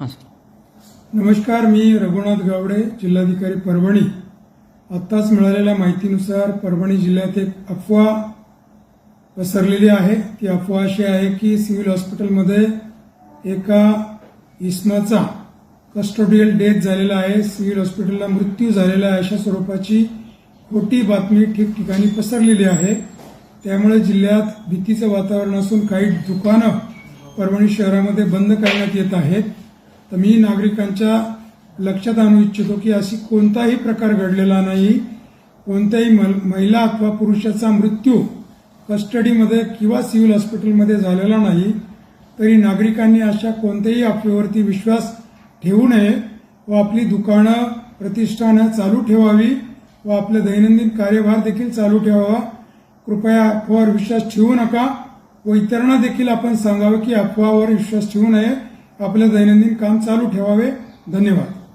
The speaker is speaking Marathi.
हां सर. नमस्कार मी रघुनाथ गावडे जिल्हाधिकारी परभणी. आत्ताच मिळालेल्या माहितीनुसार परभणी जिल्ह्यात एक अफवा पसरलेली आहे. ती अफवा अशी आहे की सिव्हिल हॉस्पिटलमध्ये एका इसमाचा कस्टोडियल डेथ झालेला आहे. सिव्हिल हॉस्पिटलला मृत्यू झालेला आहे अशा स्वरूपाची खोटी बातमी ठिकठिकाणी पसरलेली आहे. त्यामुळे जिल्ह्यात भीतीचं वातावरण असून काही दुकानं परभणी शहरामध्ये बंद करण्यात येत आहेत. तर मी नागरिकांच्या लक्षात आणू इच्छितो की अशी कोणताही प्रकार घडलेला नाही. कोणत्याही मल- महिला अथवा पुरुषाचा मृत्यू कस्टडीमध्ये किंवा सिव्हिल हॉस्पिटलमध्ये झालेला नाही तरी नागरिकांनी अशा कोणत्याही अफवेवरती विश्वास ठेवू नये व आपली दुकानं प्रतिष्ठानं चालू ठेवावी व आपले दैनंदिन कार्यभार देखील चालू ठेवावा. कृपया अफवावर विश्वास ठेवू नका व इतरांना देखील आपण सांगावं की अफवावर विश्वास ठेवू नये. आपलं दैनंदिन काम चालू ठेवावे. धन्यवाद.